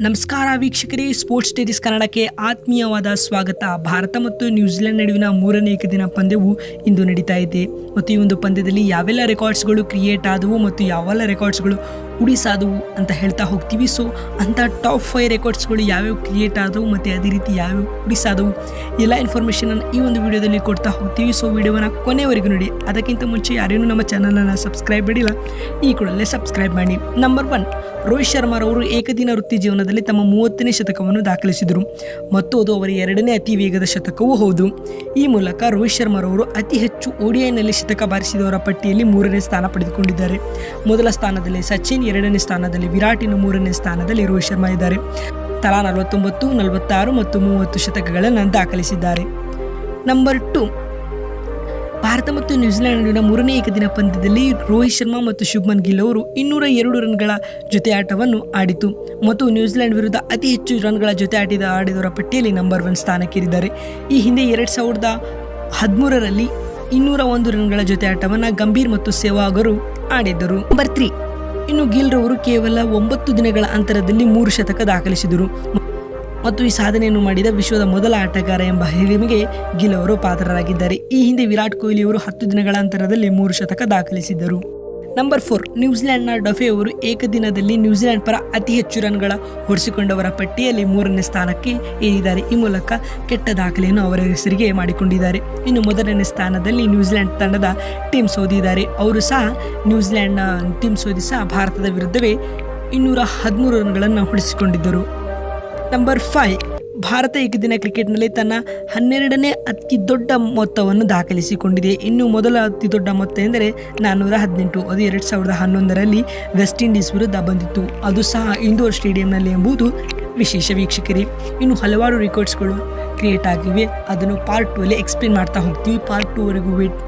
ನಮಸ್ಕಾರ ವೀಕ್ಷಕರೇ ಸ್ಪೋರ್ಟ್ಸ್ ಟೆರಿಸ್ ಕನ್ನಡಕ್ಕೆ ಆತ್ಮೀಯವಾದ ಸ್ವಾಗತ. ಭಾರತ ಮತ್ತು ನ್ಯೂಜಿಲೆಂಡ್ ನಡುವಿನ ಮೂರನೇ ಏಕದಿನ ಪಂದ್ಯವು ಇಂದು ನಡೀತಾ ಇದೆ. ಮತ್ತು ಈ ಒಂದು ಪಂದ್ಯದಲ್ಲಿ ಯಾವೆಲ್ಲ ರೆಕಾರ್ಡ್ಸ್ಗಳು ಕ್ರಿಯೇಟ್ ಆದವು ಮತ್ತು ಯಾವೆಲ್ಲ ರೆಕಾರ್ಡ್ಸ್ಗಳು ಉಡಿಸಾದವು ಅಂತ ಹೇಳ್ತಾ ಹೋಗ್ತೀವಿ. ಸೊ ಅಂಥ ಟಾಪ್ ಫೈವ್ ರೆಕಾರ್ಡ್ಸ್ಗಳು ಯಾವ್ಯಾವ ಕ್ರಿಯೇಟ್ ಆದವು ಮತ್ತು ಅದೇ ರೀತಿ ಯಾವ್ಯಾವ ಉಡಿಸಾದವು ಎಲ್ಲ ಇನ್ಫಾರ್ಮೇಷನನ್ನು ಈ ಒಂದು ವಿಡಿಯೋದಲ್ಲಿ ಕೊಡ್ತಾ ಹೋಗ್ತೀವಿ. ಸೊ ವಿಡಿಯೋವನ್ನು ಕೊನೆವರೆಗೂ ನೋಡಿ. ಅದಕ್ಕಿಂತ ಮುಂಚೆ ಯಾರೇನು ನಮ್ಮ ಚಾನಲನ್ನು ಸಬ್ಸ್ಕ್ರೈಬ್ ಮಾಡಿಲ್ಲ, ಈ ಕೂಡಲೇ ಸಬ್ಸ್ಕ್ರೈಬ್ ಮಾಡಿ. ನಂಬರ್ ಒನ್ ರೋಹಿತ್ ಶರ್ಮಾರವರು ಏಕದಿನ ವೃತ್ತಿ ಜೀವನದಲ್ಲಿ ತಮ್ಮ ಮೂವತ್ತನೇ ಶತಕವನ್ನು ದಾಖಲಿಸಿದರು ಮತ್ತು ಅದು ಅವರ ಎರಡನೇ ಅತಿ ವೇಗದ ಶತಕವೂ ಹೌದು. ಈ ಮೂಲಕ ರೋಹಿತ್ ಶರ್ಮಾರವರು ಅತಿ ಹೆಚ್ಚು ಓಡಿಐನಲ್ಲಿ ಶತಕ ಬಾರಿಸಿದವರ ಪಟ್ಟಿಯಲ್ಲಿ ಮೂರನೇ ಸ್ಥಾನ ಪಡೆದುಕೊಂಡಿದ್ದಾರೆ. ಮೊದಲ ಸ್ಥಾನದಲ್ಲಿ ಸಚಿನ್, ಎರಡನೇ ಸ್ಥಾನದಲ್ಲಿ ವಿರಾಟ್, ಇನ್ನು ಮೂರನೇ ಸ್ಥಾನದಲ್ಲಿ ರೋಹಿತ್ ಶರ್ಮಾ ಇದ್ದಾರೆ. ತಲಾ ನಲವತ್ತೊಂಬತ್ತು, ನಲವತ್ತಾರು ಮತ್ತು ಮೂವತ್ತು ಶತಕಗಳನ್ನು ದಾಖಲಿಸಿದ್ದಾರೆ. ನಂಬರ್ ಟು ಭಾರತ ಮತ್ತು ನ್ಯೂಜಿಲೆಂಡ್ ನಡುವಿನ ಮೂರನೇ ಏಕದಿನ ಪಂದ್ಯದಲ್ಲಿ ರೋಹಿತ್ ಶರ್ಮಾ ಮತ್ತು ಶುಭ್ಮನ್ ಗಿಲ್ ಅವರು ಇನ್ನೂರ ಎರಡು ರನ್ಗಳ ಜೊತೆ ಆಟವನ್ನು ಆಡಿತು. ಮತ್ತು ನ್ಯೂಜಿಲೆಂಡ್ ವಿರುದ್ಧ ಅತಿ ಹೆಚ್ಚು ರನ್ಗಳ ಜೊತೆ ಆಟಿದ ಆಡಿದವರ ಪಟ್ಟಿಯಲ್ಲಿ ನಂಬರ್ ಒನ್ ಸ್ಥಾನಕ್ಕೇರಿದ್ದಾರೆ. ಈ ಹಿಂದೆ ಎರಡು ಸಾವಿರದ ಹದಿಮೂರರಲ್ಲಿ ಇನ್ನೂರ ಒಂದು ರನ್ಗಳ ಜೊತೆ ಆಟವನ್ನು ಗಂಭೀರ್ ಮತ್ತು ಸೇವಾಗರು ಆಡಿದ್ದರು. ನಂಬರ್ ತ್ರೀ ಇನ್ನು ಗಿಲ್ ರವರು ಕೇವಲ ಒಂಬತ್ತು ದಿನಗಳ ಅಂತರದಲ್ಲಿ ಮೂರು ಶತಕ ದಾಖಲಿಸಿದರು. ಮತ್ತು ಈ ಸಾಧನೆಯನ್ನು ಮಾಡಿದ ವಿಶ್ವದ ಮೊದಲ ಆಟಗಾರ ಎಂಬ ಹಿರಿಮೆಗೆ ಗಿಲ್ ಅವರು ಪಾತ್ರರಾಗಿದ್ದಾರೆ. ಈ ಹಿಂದೆ ವಿರಾಟ್ ಕೊಹ್ಲಿ ಅವರು ಹತ್ತು ದಿನಗಳ ಅಂತರದಲ್ಲಿ ಮೂರು ಶತಕ ದಾಖಲಿಸಿದ್ದರು. ನಂಬರ್ ಫೋರ್ ನ್ಯೂಜಿಲೆಂಡ್ನ ಡಫೆ ಅವರು ಏಕದಿನದಲ್ಲಿ ನ್ಯೂಜಿಲೆಂಡ್ ಪರ ಅತಿ ಹೆಚ್ಚು ರನ್ಗಳ ಹೊರಿಸಿಕೊಂಡವರ ಪಟ್ಟಿಯಲ್ಲಿ ಮೂರನೇ ಸ್ಥಾನಕ್ಕೆ ಏರಿದ್ದಾರೆ. ಈ ಮೂಲಕ ಕೆಟ್ಟ ದಾಖಲೆಯನ್ನು ಅವರ ಹೆಸರಿಗೆ ಮಾಡಿಕೊಂಡಿದ್ದಾರೆ. ಇನ್ನು ಮೊದಲನೇ ಸ್ಥಾನದಲ್ಲಿ ನ್ಯೂಜಿಲೆಂಡ್ ತಂಡದ ಟೀಮ್ ಸೋದಿದ್ದಾರೆ ಅವರು ಸಹ ನ್ಯೂಜಿಲೆಂಡ್ನ ಟೀಮ್ ಸೋದಿ ಸಹ ಭಾರತದ ವಿರುದ್ಧವೇ ಇನ್ನೂರ ಹದಿಮೂರು ರನ್ಗಳನ್ನು ಹೊಡೆಸಿಕೊಂಡಿದ್ದರು ನಂಬರ್ ಫೈವ್. ಭಾರತ ಏಕದಿನ ಕ್ರಿಕೆಟ್ನಲ್ಲಿ ತನ್ನ ಹನ್ನೆರಡನೇ ಅತಿ ದೊಡ್ಡ ಮೊತ್ತವನ್ನು ದಾಖಲಿಸಿಕೊಂಡಿದೆ. ಇನ್ನು ಮೊದಲ ಅತಿ ದೊಡ್ಡ ಮೊತ್ತ ಎಂದರೆ ನಾನ್ನೂರ ಹದಿನೆಂಟು. ಅದು ಎರಡು ಸಾವಿರದ ಹನ್ನೊಂದರಲ್ಲಿ ವೆಸ್ಟ್ ಇಂಡೀಸ್ ವಿರುದ್ಧ ಬಂದಿತ್ತು. ಅದು ಸಹ ಇಂದೋರ್ ಸ್ಟೇಡಿಯಂನಲ್ಲಿ ಎಂಬುದು ವಿಶೇಷ ವೀಕ್ಷಕರೇ. ಇನ್ನು ಹಲವಾರು ರೆಕಾರ್ಡ್ಸ್ಗಳು ಕ್ರಿಯೇಟ್ ಆಗಿವೆ. ಅದನ್ನು ಪಾರ್ಟ್ ಟೂ ಅಲ್ಲಿ ಎಕ್ಸ್ಪ್ಲೇನ್ ಮಾಡ್ತಾ ಹೋಗ್ತೀವಿ. Part ಟೂವರೆಗೂ wait